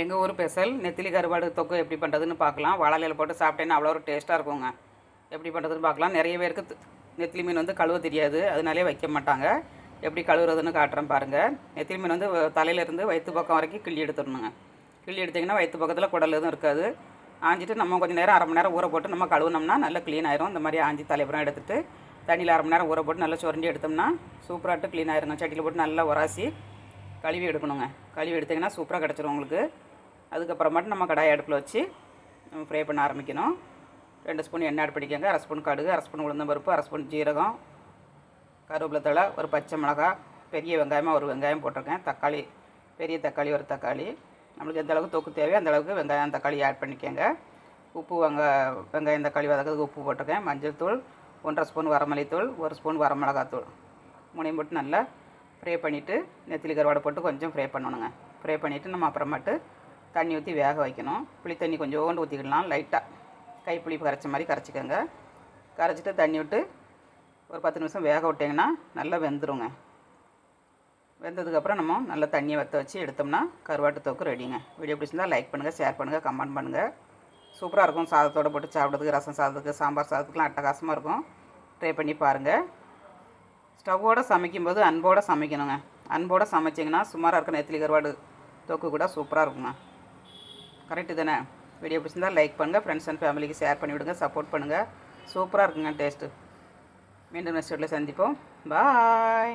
எங்கள் ஊர் பெசல் நெத்திலி கருவாடு தொக்கு எப்படி பண்ணுறதுன்னு பார்க்கலாம். வாழலையில் போட்டு சாப்பிட்டேன்னா அவ்வளோ ஒரு டேஸ்ட்டாக இருக்குங்க. எப்படி பண்ணுறதுன்னு பார்க்கலாம். நிறைய பேருக்கு நெத்திலி மீன் வந்து கழுவ தெரியாது. அதனாலே வைக்க மாட்டாங்க. எப்படி கழுவுறதுன்னு காட்டுறேன் பாருங்கள் நெத்திலி மீன் வந்து தலையிலேருந்து வயிற்று பக்கம் வரைக்கும் கிள்ளி எடுத்துடணுங்க. கிள்ளி எடுத்திங்கன்னா வயிற்று பக்கத்தில் குடல் எதுவும் இருக்காது. ஆஞ்சிட்டு நம்ம கொஞ்சம் நேரம் அரை மணி நேரம் ஊற போட்டு நம்ம கழுவுனோம்னா நல்லா க்ளீன் ஆயிரும். இந்த மாதிரி ஆஞ்சி தலைப்புறம் எடுத்துட்டு தண்ணியில் அரை மணி நேரம் ஊற போட்டு நல்லா சுரண்டி எடுத்தோம்னா சூப்பராகிட்டு க்ளீன் ஆயிருங்க சட்டியில் போட்டு நல்லா உராசி கழுவி எடுக்கணுங்க. கழுவி எடுத்திங்கன்னா சூப்பராக கிடச்சிரும் உங்களுக்கு. அதுக்கப்புறமாட்டு நம்ம கடாயை அடுப்பில் வச்சு நம்ம ஃப்ரை பண்ண ஆரம்பிக்கணும். ரெண்டு ஸ்பூன் எண்ணெய் ஆட் பண்ணிக்கோங்க. அரை ஸ்பூன் கடுகு அரை ஸ்பூன் உளுந்தம்பருப்பு அரை ஸ்பூன் ஜீரகம் கருவேப்பிலை தழை ஒரு பச்சை மிளகா பெரிய வெங்காயமாக ஒரு வெங்காயம் போட்டிருக்கேன். தக்காளி பெரிய தக்காளி ஒரு தக்காளி. நம்மளுக்கு எந்த அளவுக்கு தொக்கு தேவையோ அந்த அளவுக்கு வெங்காயம் தக்காளி ஆட் பண்ணிக்கோங்க. உப்பு வெங்க வெங்காயம் தக்காளி வதக்கிறதுக்கு உப்பு போட்டிருக்கேன். மஞ்சள் தூள் ஒன்றரை ஸ்பூன் வரமல்லித்தூள் ஒரு ஸ்பூன் வரமிளகாத்தூள் மூணையும் போட்டு நல்லா ஃப்ரை பண்ணிவிட்டு நெத்திலி கருவாடை போட்டு கொஞ்சம் ஃப்ரை பண்ணணுங்க. ஃப்ரை பண்ணிவிட்டு நம்ம அப்புறமேட்டு தண்ணி ஊற்றி வேக வைக்கணும். புளி தண்ணி கொஞ்சோண்டு ஊற்றிக்கிடலாம் லைட்டாக கைப்புளி கரைச்ச மாதிரி கரைச்சிக்கோங்க. கரைச்சிட்டு தண்ணி விட்டு ஒரு பத்து நிமிஷம் வேக விட்டிங்கன்னா நல்லா வெந்துருங்க. வெந்ததுக்கப்புறம் நம்ம நல்லா தண்ணியை வற்ற வச்சு எடுத்தோம்னா கருவாட்டு தொக்கு ரெடிங்க வீடியோ பிடிச்சிருந்தால் லைக் பண்ணுங்கள் ஷேர் பண்ணுங்கள் கமெண்ட் பண்ணுங்கள் சூப்பராக இருக்கும். சாதத்தோடு போட்டு சாப்பிட்றதுக்கு ரசம் சாதத்துக்கு சாம்பார் சாதத்துக்குலாம் அட்டகாசமாக இருக்கும். ட்ரை பண்ணி பாருங்கள் ஸ்டவ்வோடு சமைக்கும்போது அன்போடு சமைக்கணுங்க. அன்போடு சமைச்சிங்கன்னா சுமாராக இருக்க நெத்திலி கருவாடு தொக்கு கூட சூப்பராக இருக்குங்க கரெக்டு தானே? வீடியோ பிடிச்சிருந்தா லைக் பண்ணுங்கள் ஃப்ரெண்ட்ஸ் அண்ட் ஃபேமிலிக்கு ஷேர் பண்ணி விடுங்க சப்போர்ட் பண்ணுங்கள் சூப்பராக இருக்குங்க டேஸ்ட்டு மீண்டும் நெக்ஸ்ட் வீட்டில் சந்திப்போம். பாய்